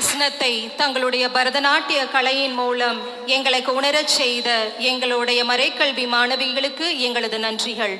ரத்னத்தை தங்களுடைய பரதநாட்டிய கலையின் மூலம் எங்களுக்கு உணரச் செய்த எங்களுடைய மறைக்கல்வி மாணவிகளுக்கு எங்களது நன்றிகள்.